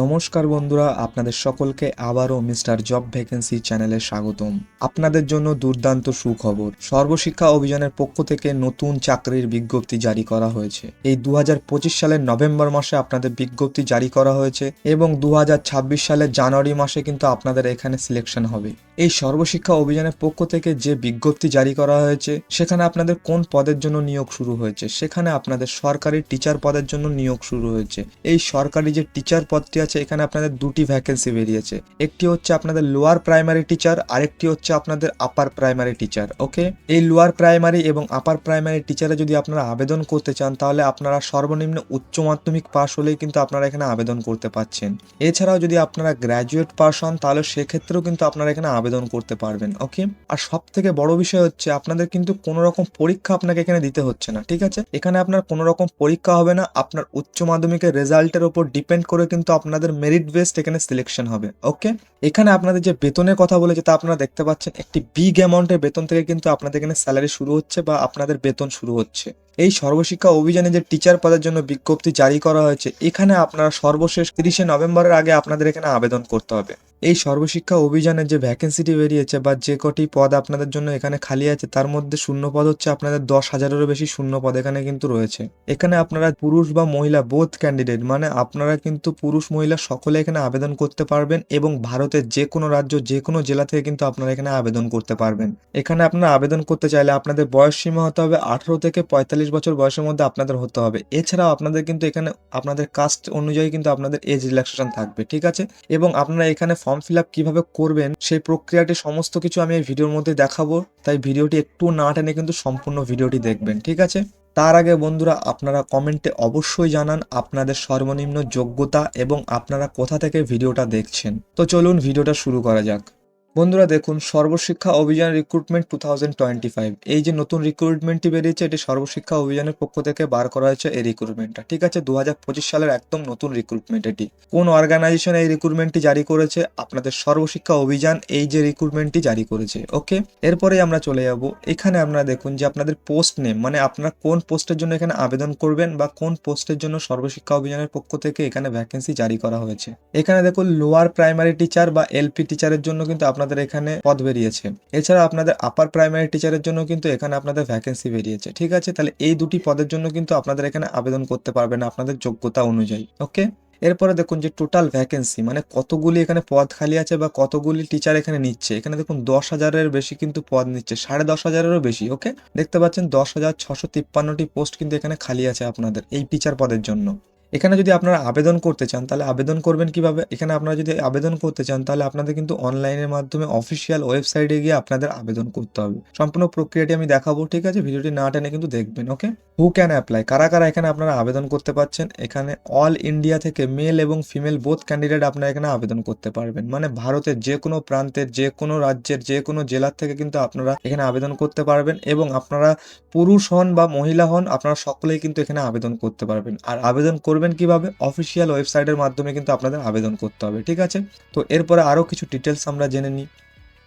নমস্কার বন্ধুরা, আপনাদের সকলকে আবারও মিস্টার জব ভ্যাকেন্সি চ্যানেলে স্বাগতম। আপনাদের জন্য দুর্দান্ত সুখবর, সর্বশিক্ষা অভিযানের পক্ষ থেকে নতুন চাকরির বিজ্ঞপ্তি জারি করা হয়েছে। এই দুহাজার পঁচিশ সালের নভেম্বর মাসে আপনাদের বিজ্ঞপ্তি জারি করা হয়েছে এবং দুহাজার ছাব্বিশ সালের জানুয়ারি মাসে কিন্তু আপনাদের এখানে সিলেকশন হবে। এই সর্বশিক্ষা অভিযানের পক্ষ থেকে যে বিজ্ঞপ্তি জারি করা হয়েছে, সেখানে আপনাদের কোন পদের জন্য নিয়োগ শুরু হয়েছে, সেখানে আপনাদের সরকারি টিচার পদের জন্য নিয়োগ শুরু হয়েছে। এই সরকারি যে টিচার পদটি আছে, এখানে আপনাদের দুটি ভ্যাকেন্সি বেরিয়েছে। একটি হচ্ছে আপনাদের লোয়ার প্রাইমারি টিচার আরেকটি হচ্ছে আপনাদের আপার প্রাইমারি টিচার ওকে এই লোয়ার প্রাইমারি এবং আপার প্রাইমারি টিচারে যদি আপনারা আবেদন করতে চান, তাহলে আপনারা সর্বনিম্ন উচ্চ মাধ্যমিক পাশ হলেই কিন্তু আপনারা এখানে আবেদন করতে পারছেন। এছাড়াও যদি আপনারা গ্র্যাজুয়েট পাস হন, তাহলে সেক্ষেত্রেও কিন্তু আপনারা এখানে আবেদন করতে পারবেন ওকে আর সব থেকে বড় বিষয় হচ্ছে, আপনাদের কিন্তু কোনো রকম পরীক্ষা আপনাকে এখানে দিতে হচ্ছে না, ঠিক আছে? এখানে আপনার কোনো রকম পরীক্ষা হবে না, আপনার উচ্চ মাধ্যমিকের রেজাল্টের উপর ডিপেন্ড করে কিন্তু আপনাদের মেরিট বেসড এখানে সিলেকশন হবে ওকে এখানে আপনাদের যে বেতনের কথা বলেছে তা আপনারা দেখতে পাচ্ছেন, একটি বিগ অ্যামাউন্টের বেতন থেকে কিন্তু আপনাদের এখানে স্যালারি শুরু হচ্ছে বা আপনাদের বেতন শুরু হচ্ছে। এই সর্বশিক্ষা অভিযানে যে টিচার পদের জন্য বিজ্ঞপ্তি জারি করা হয়েছে, এখানে আপনারা সর্বশেষ তিরিশে নভেম্বরের আগে আপনাদের এখানে আবেদন করতে হবে। এই সর্বশিক্ষা অভিযানের যে ভ্যাকেন্সিটি বেরিয়েছে বা যে কটি পদ আপনাদের জন্য এখানে খালি আছে, তার মধ্যে শূন্য পদ হচ্ছে আপনাদের দশ হাজারেরও বেশি শূন্য পদ এখানে কিন্তু রয়েছে। এখানে আপনারা পুরুষ বা মহিলা বোথ ক্যান্ডিডেট মানে আপনারা কিন্তু পুরুষ, মহিলা সকলে এখানে আবেদন করতে পারবেন এবং ভারতের যে কোনো রাজ্য যে কোনো জেলা থেকে কিন্তু আপনারা এখানে আবেদন করতে পারবেন। এখানে আপনারা আবেদন করতে চাইলে আপনাদের বয়স সীমা হতে হবে আঠারো থেকে পঁয়তাল্লিশ বছর বয়সের মধ্যে আপনাদের হতে হবে। এছাড়াও আপনাদের কিন্তু এখানে, আপনাদের কাস্ট অনুযায়ী কিন্তু আপনাদের এজ রিল্যাক্সেশন থাকবে, ঠিক আছে? এবং আপনারা এখানে ফর্ম ফিল আপ কীভাবে করবেন, সেই প্রক্রিয়াটি সমস্ত কিছু আমি এই ভিডিওর মধ্যে দেখাবো। তাই ভিডিওটি একটু না টেনে কিন্তু সম্পূর্ণ ভিডিওটি দেখবেন, ঠিক আছে? তার আগে বন্ধুরা, আপনারা কমেন্টে অবশ্যই জানান আপনাদের সর্বনিম্ন যোগ্যতা এবং আপনারা কোথা থেকে ভিডিওটা দেখছেন। তো চলুন ভিডিওটা শুরু করা যাক। বন্ধুরা দেখুন, Sarvashiksha Abhiyan recruitment two thousand twenty five এই যে নতুন রিক্রুটমেন্টটি বেরিয়েছে, এটি সর্বশিক্ষা অভিযানের পক্ষ থেকে বার করা হয়েছে এই রিক্রুটমেন্টটা ঠিক আছে দু হাজার পঁচিশ সালের একদম নতুন রিক্রুটমেন্ট এটি কোন অর্গানাইজেশন এই রিক্রুটমেন্টটি জারি করেছে? আপনাদের সর্বশিক্ষা অভিযান এই যে রিক্রুটমেন্টটি জারি করেছে, ওকে? এরপরে আমরা চলে যাব। এখানে আপনারা দেখুন যে আপনাদের পোস্ট নেম মানে আপনারা কোন পোস্টের জন্য এখানে আবেদন করবেন বা কোন পোস্টের জন্য সর্বশিক্ষা অভিযানের পক্ষ থেকে এখানে ভ্যাকেন্সি জারি করা হয়েছে। এখানে দেখুন লোয়ার প্রাইমারি টিচার বা এলপি টিচারের জন্য কিন্তু আপনাদের এখানে পদ বেরিয়েছে। এছাড়া আপনাদের আপার প্রাইমারি টিচারের জন্য কিন্তু এখানে আপনাদের ভ্যাকেন্সি বেরিয়েছে। ঠিক আছে? তাহলে এই দুটি পদের জন্য কিন্তু আপনাদের এখানে আবেদন করতে পারবেন আপনাদের যোগ্যতা অনুযায়ী। ওকে এরপরে দেখুন যে টোটাল ভ্যাকেন্সি মানে কতগুলি এখানে পদ খালি আছে বা কতগুলি টিচার এখানে নিচ্ছে। এখানে দেখুন দশ হাজারের বেশি কিন্তু পদ নিচ্ছে, সাড়ে দশ হাজারেরও বেশি। ওকে দেখতে পাচ্ছেন দশ হাজার ছশো তিপ্পান্নটি পোস্ট কিন্তু এখানে খালি আছে আপনাদের এই টিচার পদের জন্য। এখানে যদি আপনারা আবেদন করতে চান, তাহলে আবেদন করবেন কীভাবে? এখানে আপনারা যদি আবেদন করতে চান, তাহলে আপনাদের কিন্তু অনলাইনের মাধ্যমে অফিসিয়াল ওয়েবসাইটে গিয়ে আপনাদের আবেদন করতে হবে। সম্পূর্ণ প্রক্রিয়াটি আমি দেখাবো, ঠিক আছে? ভিডিওটি না টেনে কিন্তু দেখবেন, ওকে? হু ক্যান অ্যাপ্লাই কারা কারা এখানে আপনারা আবেদন করতে পারছেন? এখানে অল ইন্ডিয়া থেকে মেল এবং ফিমেল বোথ ক্যান্ডিডেট আপনারা এখানে আবেদন করতে পারবেন। মানে ভারতের যে কোনো প্রান্তের, যে কোনো রাজ্যের, যে কোনো জেলার থেকে কিন্তু আপনারা এখানে আবেদন করতে পারবেন এবং আপনারা পুরুষ হন বা মহিলা হন, আপনারা সকলেই কিন্তু এখানে আবেদন করতে পারবেন। আর আবেদন করবেন কীভাবে? অফিসিয়াল ওয়েবসাইটের মাধ্যমে কিন্তু আপনাদের আবেদন করতে হবে, ঠিক আছে? তো এরপরে আরও কিছু ডিটেলস আমরা জেনে নিই।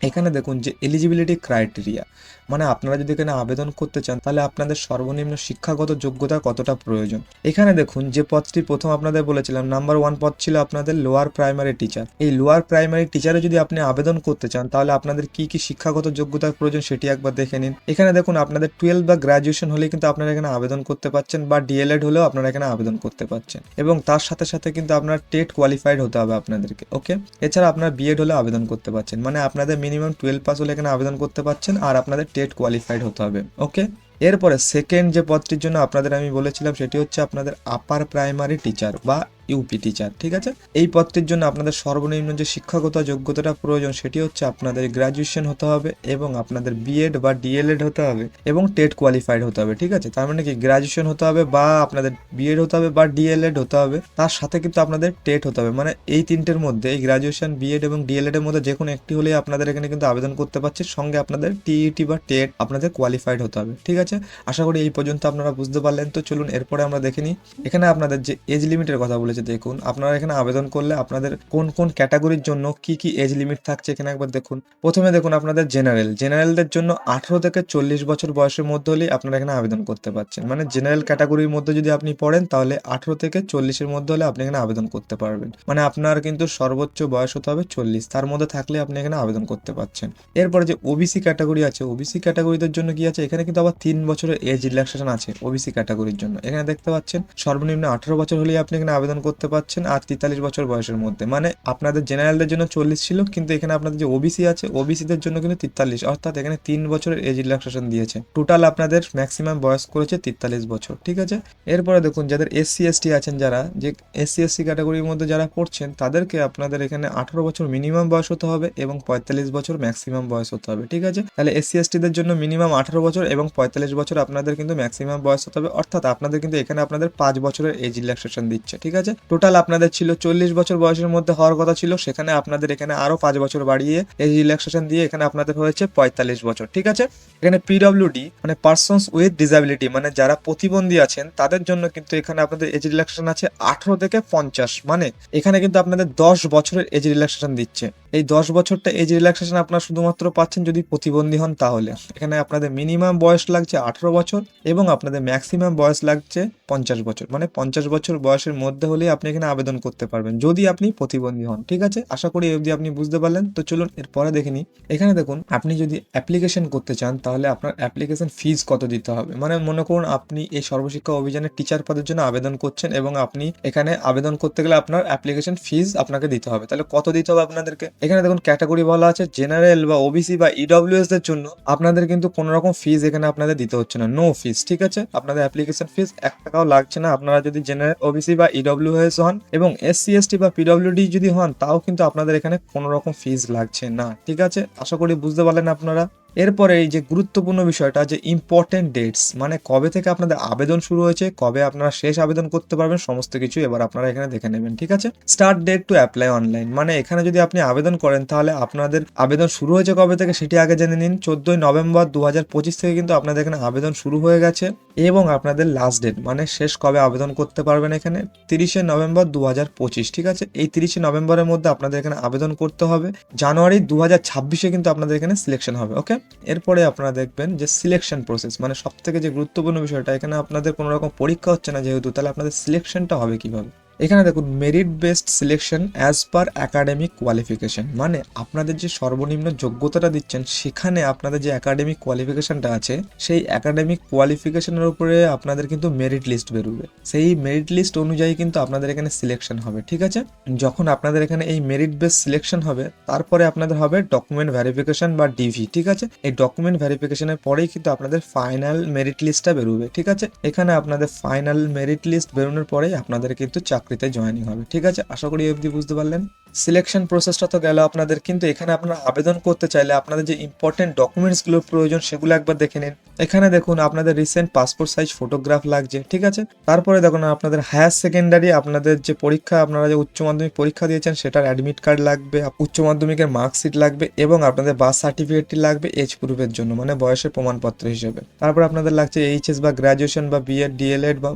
এখানে দেখুন যে এলিজিবিলিটি ক্রাইটেরিয়া মানে আপনারা যদি এখানে আবেদন করতে চান, তাহলে আপনাদের সর্বনিম্ন শিক্ষাগত যোগ্যতা কতটা প্রয়োজন? এখানে দেখুন যে পদটি প্রথম আপনাদের বলেছিলাম নাম্বার ওয়ান পদ ছিল আপনাদের লোয়ার প্রাইমারি টিচার এই লোয়ার প্রাইমারি টিচারে যদি আপনি আবেদন করতে চান, তাহলে আপনাদের কি কি শিক্ষাগত যোগ্যতার প্রয়োজন সেটি একবার দেখে নিন। এখানে দেখুন আপনাদের টুয়েলভ বা গ্রাজুয়েশন হলে কিন্তু আপনারা এখানে আবেদন করতে পারছেন, বা ডিএলএড হলেও আপনারা এখানে আবেদন করতে পারছেন। এবং তার সাথে সাথে কিন্তু আপনার টেট কোয়ালিফাইড হতে হবে আপনাদেরকে ওকে এছাড়া আপনার বিএড হলে আবেদন করতে পারছেন মানে আপনাদের মিনিমাম টুয়েলভ পাস হলে এখানে আবেদন করতে পারছেন আর আপনাদের টেট কোয়ালিফাইড হতে হবে ওকে এরপরে সেকেন্ড যে পদটির জন্য আপনাদের আমি বলেছিলাম সেটি হচ্ছে আপনাদের আপার প্রাইমারি টিচার বা ইউপি টিচার ঠিক আছে? এই পদটির জন্য আপনাদের সর্বনিম্ন যে শিক্ষাগত যোগ্যতাটা প্রয়োজন, সেটি হচ্ছে আপনাদের গ্র্যাজুয়েশন হতে হবে এবং আপনাদের বিএড বা ডিএলএড হতে হবে এবং টেট কোয়ালিফাইড হতে হবে, ঠিক আছে? তার মানে কি গ্র্যাজুয়েশন হতে হবে বা আপনাদের বিএড হতে হবে বা ডিএলএড হতে হবে, তার সাথে কিন্তু আপনাদের টেট হতে হবে। মানে এই তিনটের মধ্যে, এই গ্র্যাজুয়েশন বিএড এবং ডিএলএড এর মধ্যে যে কোনো একটি হলেই আপনাদের এখানে কিন্তু আবেদন করতে পারছে, সঙ্গে আপনাদের টিইটি বা টেট আপনাদের কোয়ালিফাইড হতে হবে, ঠিক আছে? আশা করি এই পর্যন্ত আপনারা বুঝতে পারলেন। তো চলুন, এরপরে আমরা দেখে নিই। এখানে আপনাদের যে এজ লিমিটের কথা বলেছে যে দেখুন, আপনারা এখানে আবেদন করলে আপনাদের কোন কোন ক্যাটাগরির জন্য কি কি এজ লিমিট থাকছে এখানে একবার দেখুন। প্রথমে দেখুন আপনাদের জেনারেল জেনারেলদের জন্য আঠারো থেকে চল্লিশ বছর বয়সের মধ্যে হলেই আপনারা এখানে আবেদন করতে পারছেন। মানে জেনারেল ক্যাটাগরির মধ্যে যদি আপনি পড়েন, তাহলে আঠারো থেকে চল্লিশের মধ্যে হলে আপনি এখানে আবেদন করতে পারবেন। মানে আপনার কিন্তু সর্বোচ্চ বয়স হতে হবে চল্লিশ। তার মধ্যে থাকলে আপনি এখানে আবেদন করতে পারছেন। এরপরে যে ওবিসি ক্যাটাগরি আছে ওবিসি ক্যাটাগরিদের জন্য কি আছে? এখানে কিন্তু আবার তিন বছরের এজ রিল্যাক্সেশন আছে ওবিসি ক্যাটাগরির জন্য। এখানে দেখতে পাচ্ছেন, সর্বনিম্ন আঠারো বছর হলেই আপনি এখানে আবেদন করতে পারছেন আর তেতাল্লিশ বছর বয়সের মধ্যে। মানে আপনাদের জেনারেলদের জন্য চল্লিশ ছিল, কিন্তু এখানে আপনাদের যে ওবিসি আছে ওবিসিদের জন্য কিন্তু তেতাল্লিশ। অর্থাৎ এখানে তিন বছরের এজ রিল্যাক্সেশন দিয়েছে। টোটাল আপনাদের ম্যাক্সিমাম বয়স করেছে তেতাল্লিশ বছর, ঠিক আছে? এরপরে দেখুন, যাদের এসসি এসটি আছেন যারা, যে এসসি এসসি ক্যাটাগরির মধ্যে যারা পড়ছেন, তাদেরকে আপনাদের এখানে আঠারো বছর মিনিমাম বয়স হতে হবে এবং পঁয়তাল্লিশ বছর ম্যাক্সিমাম বয়স হতে হবে, ঠিক আছে? তাহলে এসসি এসটিদের জন্য মিনিমাম আঠারো বছর এবং পঁয়তাল্লিশ বছর আপনাদের কিন্তু ম্যাক্সিমাম বয়স হতে হবে। অর্থাৎ আপনাদের কিন্তু এখানে আপনাদের পাঁচ বছরের এজ রিল্যাক্সেশন দিচ্ছে, ঠিক আছে? টোটাল আপনাদের ছিল চল্লিশ বছর বয়সের মধ্যে হওয়ার কথা ছিল, সেখানে আপনাদের এখানে আরও পাঁচ বছর বাড়িয়ে এই রিল্যাক্সেশন দিয়ে এখানে আপনাদের হয়েছে পঁয়তাল্লিশ বছর, ঠিক আছে? এখানে পিডব্লিউডি মানে পার্সনস উইথ ডিসাবিলিটি মানে যারা প্রতিবন্ধী আছেন, তাদের জন্য কিন্তু এখানে আপনাদের এজ রিল্যাক্সেশন আছে আঠারো থেকে পঞ্চাশ মানে এখানে কিন্তু আপনাদের দশ বছরের এজ রিল্যাক্সেশন দিচ্ছে। এই দশ বছরটা এজ রিল্যাক্সেশন আপনারা শুধুমাত্র পাচ্ছেন যদি প্রতিবন্ধী হন তাহলে। এখানে আপনাদের মিনিমাম বয়স লাগছে আঠারো বছর এবং আপনাদের ম্যাক্সিমাম বয়স লাগছে পঞ্চাশ বছর। মানে পঞ্চাশ বছর বয়সের মধ্যে হলেই আপনি এখানে আবেদন করতে পারবেন, যদি আপনি প্রতিবন্ধী হন, ঠিক আছে? আশা করি অবধি আপনি বুঝতে পারলেন। তো চলুন এরপরে দেখে নিই। এখানে দেখুন, আপনি যদি অ্যাপ্লিকেশন করতে চান, তাহলে আপনার অ্যাপ্লিকেশন ফিজ কত দিতে হবে? মানে মনে করুন, আপনি এই সর্বশিক্ষা অভিযানের টিচার পদের জন্য আবেদন করছেন এবং আপনি এখানে আবেদন করতে গেলে আপনার অ্যাপ্লিকেশন ফিজ আপনাকে দিতে হবে। তাহলে কত দিতে হবে আপনাদেরকে? এখানে দেখুন ক্যাটাগরি বলা আছে জেনারেল বা ওবিসি বা ইডব্লিউএস এর জন্য আপনাদের কিন্তু কোনো রকম ফিজ এখানে আপনাদের দিতে হচ্ছে না। নো ফিজ ঠিক আছে? আপনাদের অ্যাপ্লিকেশন ফিজ এক টাকাও লাগছে না। আপনারা যদি জেনারেল ওবিসি বা ইডব্লিউএস হন এবং এসসি এসটি বা পিডব্লিউডি যদি হন, তাও কিন্তু আপনাদের এখানে কোনো রকম ফিজ লাগছে না। ঠিক আছে? আশা করি বুঝতে পারলেন আপনারা। এরপরে এই যে গুরুত্বপূর্ণ বিষয়টা যে ইম্পর্টেন্ট ডেটস মানে কবে থেকে আপনাদের আবেদন শুরু হয়েছে, কবে আপনারা শেষ আবেদন করতে পারবেন, সমস্ত কিছু এবার আপনারা এখানে দেখে নেবেন, ঠিক আছে? Start date to apply online মানে এখানে যদি আপনি আবেদন করেন, তাহলে আপনাদের আবেদন শুরু হয়েছে কবে থেকে সেটি আগে জেনে নিন। চোদ্দই নভেম্বর দু হাজার পঁচিশ থেকে কিন্তু আপনাদের এখানে আবেদন শুরু হয়ে গেছে এবং আপনাদের লাস্ট ডেট মানে শেষ কবে আবেদন করতে পারবেন এখানে? তিরিশে নভেম্বর দু হাজার পঁচিশ, ঠিক আছে? এই তিরিশে নভেম্বরের মধ্যে আপনাদের এখানে আবেদন করতে হবে। জানুয়ারি দু হাজার ছাব্বিশে কিন্তু আপনাদের এখানে সিলেকশন হবে ওকে এরপরে আপনারা দেখবেন যে সিলেকশন প্রসেস মানে সব থেকে যে গুরুত্বপূর্ণ বিষয়টা, এখানে আপনাদের কোনো রকম পরীক্ষা হচ্ছে না যেহেতু, তাহলে আপনাদের সিলেকশনটা হবে কীভাবে? এখানে দেখুন merit based selection as per academic qualification মানে আপনাদের যে সর্বনিম্ন যোগ্যতাটা দিচ্ছেন, সেখানে আপনাদের যে অ্যাকাডেমিক কোয়ালিফিকেশনটা আছে, সেই একাডেমিক কোয়ালিফিকেশনের উপরে আপনাদের কিন্তু মেরিট লিস্ট বেরোবে। সেই মেরিট লিস্ট অনুযায়ী কিন্তু আপনাদের এখানে সিলেকশন হবে, ঠিক আছে? যখন আপনাদের এখানে এই মেরিট বেস সিলেকশন হবে, তারপরে আপনাদের হবে ডকুমেন্ট ভেরিফিকেশন বা ডিভি ঠিক আছে? এই ডকুমেন্ট ভেরিফিকেশনের পরেই কিন্তু আপনাদের ফাইনাল মেরিট লিস্টটা বেরোবে, ঠিক আছে? এখানে আপনাদের ফাইনাল মেরিট লিস্ট বেরোনোর পরেই আপনাদের কিন্তু চাকরিতে জয়েনিং হবে। ঠিক আছে? আশা করি অবধি বুঝতে পারলেন। সিলেকশন প্রসেসটা তো গেল আপনাদের। কিন্তু এখানে আপনারা আবেদন করতে চাইলে আপনাদের যে ইম্পর্টেন্ট ডকুমেন্টসগুলোর প্রয়োজন সেগুলো একবার দেখে নিন। এখানে দেখুন আপনাদের রিসেন্ট পাসপোর্ট সাইজ ফটোগ্রাফ লাগছে, ঠিক আছে? তারপরে দেখুন আপনাদের হায়ার সেকেন্ডারি আপনাদের যে পরীক্ষা, আপনারা যে উচ্চ মাধ্যমিক পরীক্ষা দিয়েছেন সেটার অ্যাডমিট কার্ড লাগবে, উচ্চ মাধ্যমিকের মার্কশিট লাগবে এবং আপনাদের বার্থ সার্টিফিকেটটি লাগবে এজ প্রুফের জন্য মানে বয়সের প্রমাণপত্র হিসেবে। তারপর আপনাদের লাগছে এইচএস বা গ্র্যাজুয়েশন বা বিএড ডিএলএড বা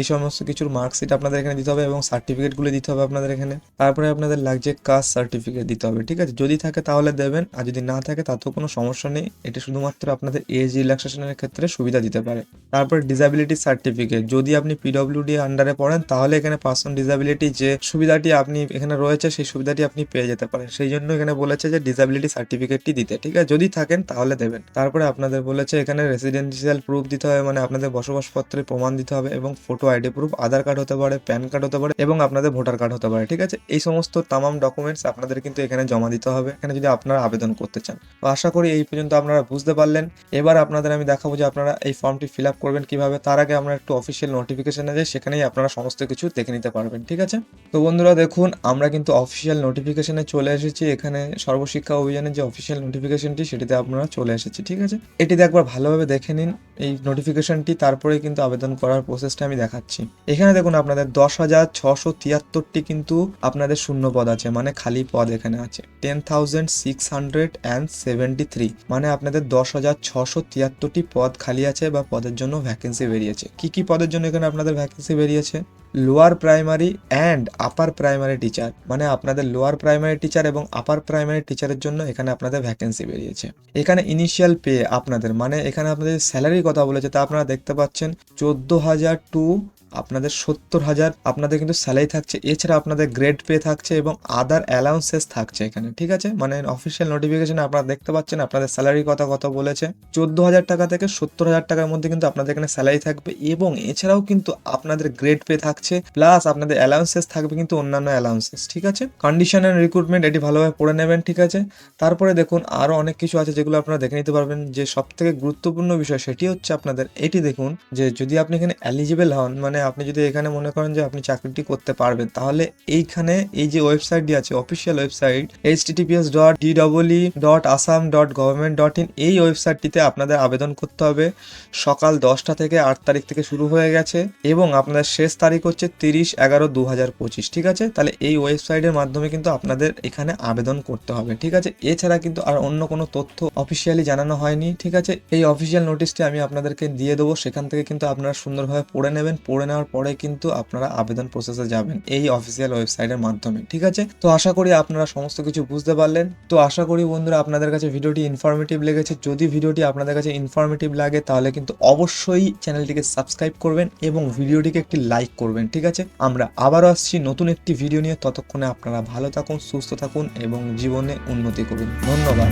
এই সমস্ত কিছুর মার্কশিট আপনাদের এখানে দিতে হবে এবং সার্টিফিকেটগুলো দিতে হবে আপনাদের এখানে। তারপরে আপনাদের লাগছে কাস্ট সার্টিফিকেট দিতে হবে, ঠিক আছে? যদি থাকে তাহলে দেবেন, আর যদি না থাকে তাতেও কোনো সমস্যা নেই। এটা শুধুমাত্র আপনাদের এজ রিল্যাক্সেশনের ক্ষেত্রে সুবিধা দিতে পারে। তারপরে ডিসাবিলিটি সার্টিফিকেট যদি আপনি পিডব্লিউডি আন্ডারে পড়েন, তাহলে এখানে পার্সন ডিসাবিলিটি যে সুবিধাটি আপনি এখানে রয়েছে, সেই সুবিধাটি আপনি পেয়ে যেতে পারেন। সেই জন্য এখানে বলেছে যে ডিসাবিলিটি সার্টিফিকেটটি দিতে, ঠিক আছে? যদি থাকেন তাহলে দেবেন। তারপরে আপনাদের বলেছে এখানে রেসিডেন্সিয়াল প্রুফ দিতে হবে মানে আপনাদের বসবাসপত্রের প্রমাণ দিতে হবে এবং photo ID proof Aadhaar card হতে পারে প্যান কার্ড হতে পারে এবং আপনাদের ভোটার কার্ড হতে পারে, ঠিক আছে? এই সমস্ত তামাম ডকুমেন্টস আপনাদের কিন্তু এখানে জমা দিতে হবে। এখানে যদি আপনারা আবেদন করতে চান। তো আশা করি এই পর্যন্ত আপনারা বুঝতে পারলেন। এবার আপনাদের আমি দেখাবো যে আপনারা এই ফর্মটি ফিল আপ করবেন কীভাবে। তার আগে আমরা একটু অফিসিয়াল নোটিফিকেশনে যাই, সেখানেই আপনারা সমস্ত কিছু দেখে নিতে পারবেন, ঠিক আছে? তো বন্ধুরা দেখুন, আমরা কিন্তু অফিসিয়াল নোটিফিকেশনে চলে এসেছি। এখানে সর্বশিক্ষা অভিযানের যে অফিসিয়াল নোটিফিকেশনটি সেটিতে আপনারা চলে এসেছি, ঠিক আছে? এটিতে একবার ভালোভাবে দেখে নিন। এই নোটিফিকেশনটি তারপরে কিন্তু আবেদন করার প্রসেসটা আমি দেখাচ্ছি। এখানে দেখুন, আপনাদের দশ হাজার ছশো তিয়াত্তরটি কিন্তু আপনাদের শূন্য পদ আছে। আছে মানে খালি পদ এখানে আছে। Ten thousand six hundred and seventy three মানে আপনাদের দশ হাজার ছশো তিয়াত্তরটি পদ খালি আছে বা পদের জন্য ভ্যাকেন্সি বেরিয়েছে। কি কি পদের জন্য এখানে আপনাদের ভ্যাকেন্সি বেরিয়েছে? Lower primary and upper primary teacher মানে আপনাদের লোয়ার প্রাইমারি টিচার এবং আপার প্রাইমারি টিচারের জন্য এখানে আপনাদের ভ্যাকেন্সি বেরিয়েছে। এখানে ইনিশিয়াল পে আপনাদের মানে এখানে আপনাদের স্যালারির কথা বলেছে, তা আপনারা দেখতে পাচ্ছেন, চোদ্দ হাজার টু আপনাদের সত্তর হাজার আপনাদের কিন্তু স্যালারি থাকছে। এছাড়া আপনাদের গ্রেড পে থাকছে এবং আদার অ্যালাউন্সেস থাকছে এখানে, ঠিক আছে? মানে অফিসিয়াল নোটিফিকেশনে আপনারা দেখতে পাচ্ছেন আপনাদের স্যালারির কথা কত বলেছে। চোদ্দ হাজার টাকা থেকে সত্তর হাজার টাকার মধ্যে কিন্তু আপনাদের এখানে স্যালারি থাকবে এবং এছাড়াও কিন্তু আপনাদের গ্রেড পে থাকছে প্লাস আপনাদের অ্যালাউন্সেস থাকবে কিন্তু অন্যান্য অ্যালাউন্সেস ঠিক আছে? কন্ডিশন অ্যান্ড রিক্রুটমেন্ট এটি ভালোভাবে পড়ে নেবেন, ঠিক আছে? তারপরে দেখুন আরও অনেক কিছু আছে যেগুলো আপনারা দেখে নিতে পারবেন। যে সব থেকে গুরুত্বপূর্ণ বিষয় সেটি হচ্ছে আপনাদের, এটি দেখুন যে যদি আপনি এখানে এলিজিবল হন মানে আপনি যদি এখানে মনে করেন যে আপনি চাকরিটি করতে পারবেন, তাহলে এইখানে এই যে ওয়েবসাইটটি আছে official website H TTPS dot D double E dot Assam dot government dot in এই ওয়েবসাইটটিতে আপনাদের আবেদন করতে হবে। সকাল দশটা থেকে আট তারিখ থেকে শুরু হয়ে গেছে এবং আপনাদের শেষ তারিখ হচ্ছে তিরিশ এগারো দু হাজার পঁচিশ, ঠিক আছে? তাহলে এই ওয়েবসাইটের মাধ্যমে কিন্তু আপনাদের এখানে আবেদন করতে হবে, ঠিক আছে? এছাড়া কিন্তু আর অন্য কোনো তথ্য অফিসিয়ালি জানানো হয়নি, ঠিক আছে? এই অফিসিয়াল নোটিশটি আমি আপনাদেরকে দিয়ে দেবো, সেখান থেকে কিন্তু আপনারা সুন্দরভাবে পড়ে নেবেন, পড়ে নেওয়ার পরে কিন্তু আপনারা আবেদন প্রসেসে যাবেন এই অফিসিয়াল ওয়েবসাইটের মাধ্যমে, ঠিক আছে? তো আশা করি আপনারা সমস্ত কিছু বুঝতে পারলেন। তো আশা করি বন্ধুরা আপনাদের কাছে ভিডিওটি ইনফরমেটিভ লেগেছে। যদি ভিডিওটি আপনাদের কাছে ইনফরমেটিভ লাগে, তাহলে কিন্তু অবশ্যই চ্যানেলটিকে সাবস্ক্রাইব করবেন এবং ভিডিওটিকে একটি লাইক করবেন, ঠিক আছে? আমরা আবারও আসছি নতুন একটি ভিডিও নিয়ে। ততক্ষণে আপনারা ভালো থাকুন, সুস্থ থাকুন এবং জীবনে উন্নতি করুন। ধন্যবাদ।